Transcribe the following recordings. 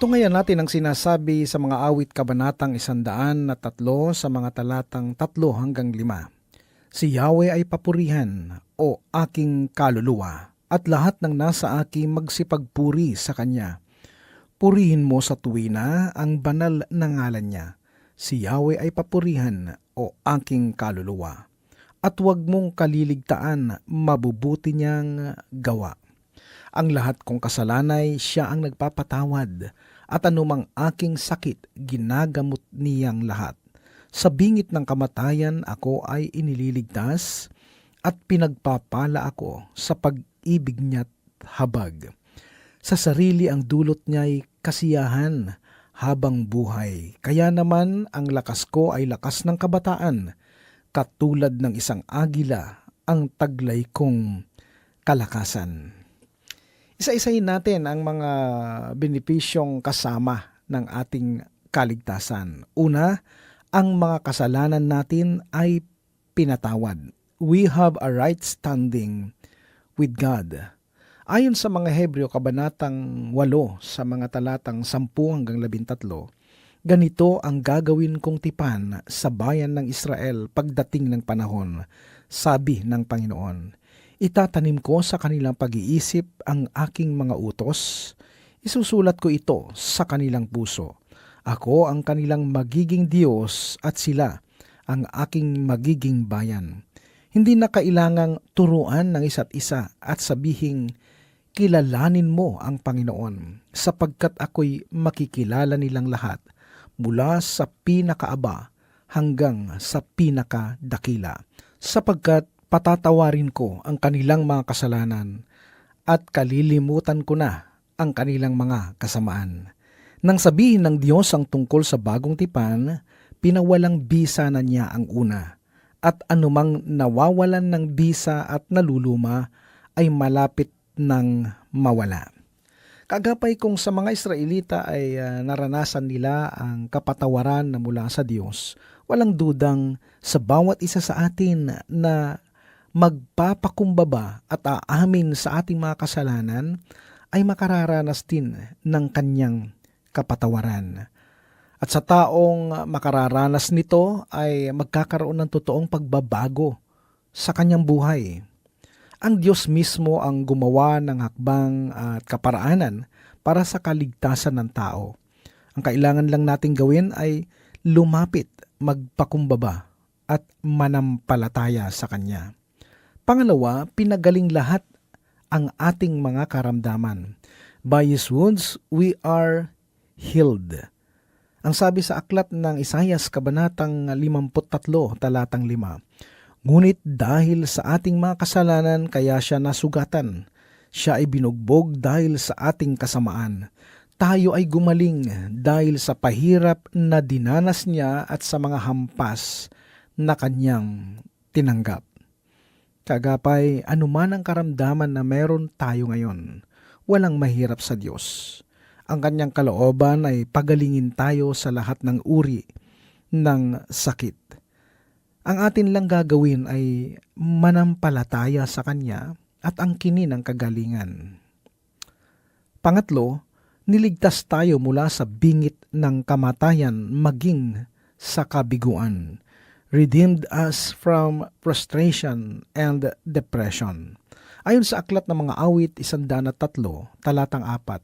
Tungayan natin ang sinasabi sa mga awit kabanatang isandaan na tatlo sa mga talatang tatlo hanggang lima. Si Yahweh ay papurihan o aking kaluluwa at lahat ng nasa aking magsipagpuri sa Kanya. Purihin mo sa tuwina ang banal na ngalan niya si Yahweh ay papurihan o aking kaluluwa. At huwag mong kaliligtaan mabubuti niyang gawa. Ang lahat kong kasalanay siya ang nagpapatawad at anumang aking sakit ginagamot niyang lahat. Sa bingit ng kamatayan ako ay inililigtas at pinagpapala ako sa pag-ibig niya't habag. Sa sarili ang dulot niya'y kasiyahan habang buhay. Kaya naman ang lakas ko ay lakas ng kabataan, katulad ng isang agila ang taglay kong kalakasan. Isa-isayin natin ang mga benepisyong kasama ng ating kaligtasan. Una, ang mga kasalanan natin ay pinatawad. We have a right standing with God. Ayon sa mga Hebreo kabanatang 8 sa mga talatang 10 hanggang 13, ganito ang gagawin kong tipan sa bayan ng Israel pagdating ng panahon, sabi ng Panginoon. Itatanim ko sa kanilang pag-iisip ang aking mga utos, isusulat ko ito sa kanilang puso. Ako ang kanilang magiging Diyos at sila ang aking magiging bayan. Hindi na kailangang turuan ng isa't isa at sabihing, kilalanin mo ang Panginoon sapagkat ako'y makikilala nilang lahat mula sa pinakaaba hanggang sa pinakadakila sapagkat patatawarin ko ang kanilang mga kasalanan at kalilimutan ko na ang kanilang mga kasamaan. Nang sabihin ng Diyos ang tungkol sa bagong tipan, pinawalang bisa na niya ang una at anumang nawawalan ng bisa at naluluma ay malapit ng mawala. Kagapay kung sa mga Israelita ay uh, naranasan nila ang kapatawaran na mula sa Diyos, walang dudang sa bawat isa sa atin na magpapakumbaba at aamin sa ating mga kasalanan ay makararanas din ng kanyang kapatawaran. At sa taong makararanas nito ay magkakaroon ng totoong pagbabago sa kanyang buhay ang Diyos mismo ang gumawa ng hakbang at kaparaanan para sa kaligtasan ng tao. Ang kailangan lang nating gawin ay lumapit, magpakumbaba at manampalataya sa Kanya. Pangalawa, pinagaling lahat ang ating mga karamdaman. By His wounds, we are healed. Ang sabi sa aklat ng Isayas Kabanatang 53, talatang 5, Ngunit dahil sa ating mga kasalanan kaya siya nasugatan. Siya ay binugbog dahil sa ating kasamaan. Tayo ay gumaling dahil sa pahirap na dinanas niya at sa mga hampas na kanyang tinanggap. Kagapay, anuman ang karamdaman na meron tayo ngayon, walang mahirap sa Diyos. Ang kanyang kalooban ay pagalingin tayo sa lahat ng uri ng sakit ang atin lang gagawin ay manampalataya sa Kanya at ang kinin ng kagalingan. Pangatlo, niligtas tayo mula sa bingit ng kamatayan maging sa kabiguan. Redeemed us from frustration and depression. Ayon sa aklat ng mga awit, isandaan at tatlo, talatang apat,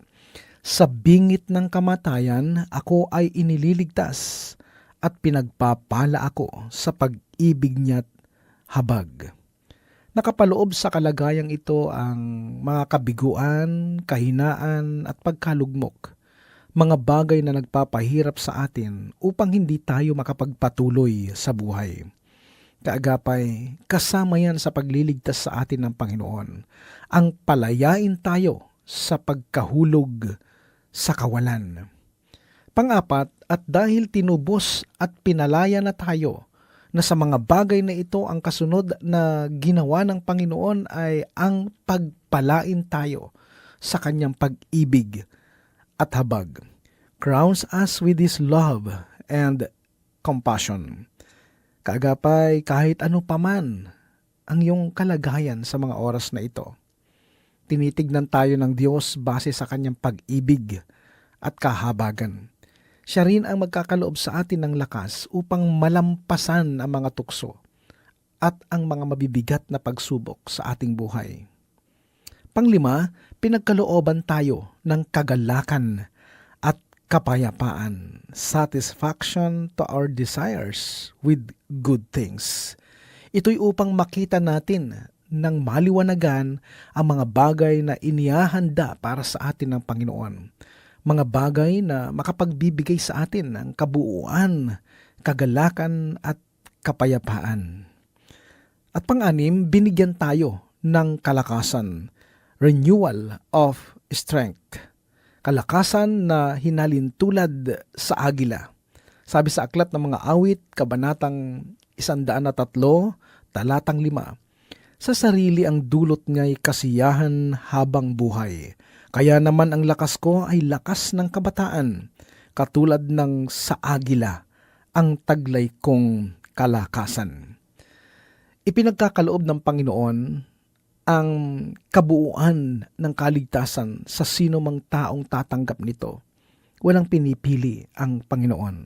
Sa bingit ng kamatayan, ako ay inililigtas at pinagpapala ako sa pag-ibig niya't habag. Nakapaloob sa kalagayang ito ang mga kabiguan, kahinaan at pagkalugmok, mga bagay na nagpapahirap sa atin upang hindi tayo makapagpatuloy sa buhay. Kaagapay, kasama yan sa pagliligtas sa atin ng Panginoon, ang palayain tayo sa pagkahulog sa kawalan. Pangapat, at dahil tinubos at pinalaya na tayo, na sa mga bagay na ito ang kasunod na ginawa ng Panginoon ay ang pagpalain tayo sa kanyang pag-ibig at habag. Crowns us with His love and compassion. Kaagapay kahit ano paman ang iyong kalagayan sa mga oras na ito. Tinitignan tayo ng Diyos base sa kanyang pag-ibig at kahabagan. Siya rin ang magkakaloob sa atin ng lakas upang malampasan ang mga tukso at ang mga mabibigat na pagsubok sa ating buhay. Panglima, pinagkalooban tayo ng kagalakan at kapayapaan, satisfaction to our desires with good things. Ito'y upang makita natin ng maliwanagan ang mga bagay na inihahanda para sa atin ng Panginoon. Mga bagay na makapagbibigay sa atin ng kabuuan, kagalakan at kapayapaan. At pang-anim, binigyan tayo ng kalakasan, renewal of strength. Kalakasan na hinalintulad sa agila. Sabi sa aklat ng mga awit, kabanatang 103, talatang 5, sa sarili ang dulot nga'y kasiyahan habang buhay. Kaya naman ang lakas ko ay lakas ng kabataan, katulad ng sa agila, ang taglay kong kalakasan. Ipinagkakaloob ng Panginoon ang kabuuan ng kaligtasan sa sino mang taong tatanggap nito. Walang pinipili ang Panginoon.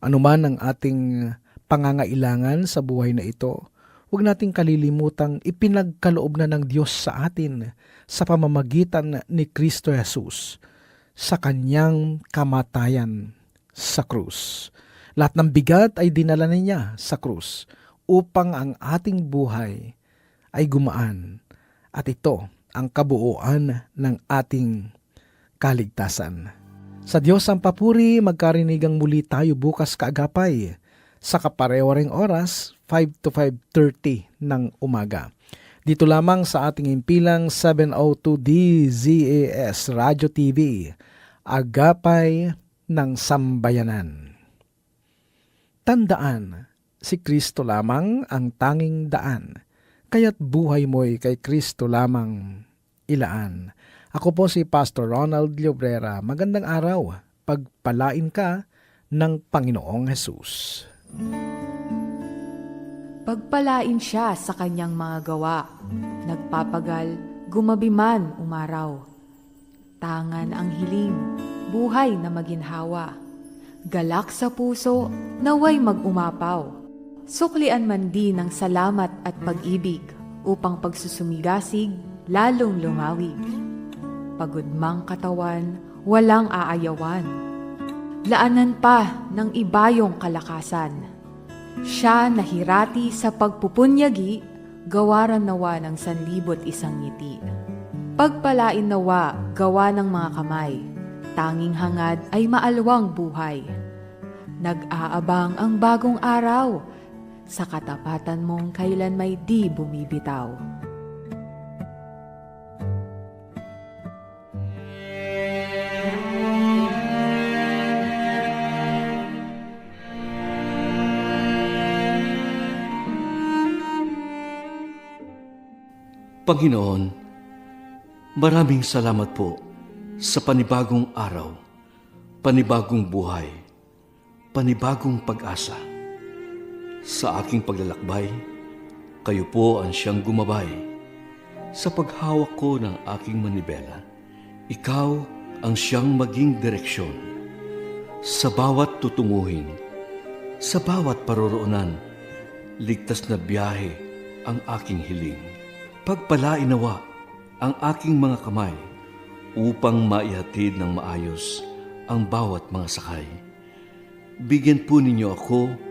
Anuman ang ating pangangailangan sa buhay na ito, huwag nating kalilimutang ipinagkaloob na ng Diyos sa atin sa pamamagitan ni Kristo Jesus sa kanyang kamatayan sa krus. Lahat ng bigat ay dinala niya sa krus upang ang ating buhay ay gumaan at ito ang kabuuan ng ating kaligtasan. Sa Diyos ang papuri, magkarinigang muli tayo bukas kaagapay sa kapareho ring oras, 5 to 5.30 ng umaga. Dito lamang sa ating impilang 702 DZAS Radio TV, Agapay ng Sambayanan. Tandaan, si Kristo lamang ang tanging daan, kaya't buhay mo'y kay Kristo lamang ilaan. Ako po si Pastor Ronald Llobrera. Magandang araw. Pagpalain ka ng Panginoong Hesus. Pagpalain siya sa kanyang mga gawa. Nagpapagal, gumabi man umaraw. Tangan ang hiling, buhay na maginhawa. Galak sa puso, naway mag-umapaw. Suklian man din ng salamat at pag-ibig upang pagsusumigasig lalong lumawig. Pagod mang katawan, walang aayawan. Laanan pa ng ibayong kalakasan. Siya nahirati sa pagpupunyagi, gawaran nawa ng sanlibot isang ngiti. Pagpalain nawa, gawa ng mga kamay, tanging hangad ay maalwang buhay. Nag-aabang ang bagong araw, sa katapatan mong kailan may di bumibitaw. Panginoon, maraming salamat po sa panibagong araw, panibagong buhay, panibagong pag-asa. Sa aking paglalakbay, kayo po ang siyang gumabay. Sa paghawak ko ng aking manibela, ikaw ang siyang maging direksyon. Sa bawat tutunguhin, sa bawat paroroonan, ligtas na biyahe ang aking hiling. Pagpalain nawa ang aking mga kamay upang maihatid ng maayos ang bawat mga sakay. Bigyan po ninyo ako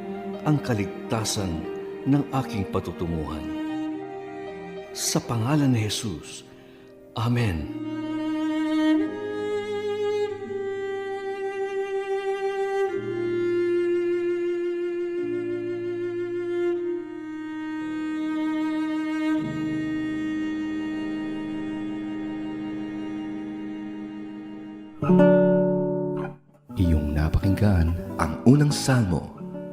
ang kaligtasan ng aking patutunguhan. Sa pangalan ni Jesus, Amen. Iyong napakinggan ang unang salmo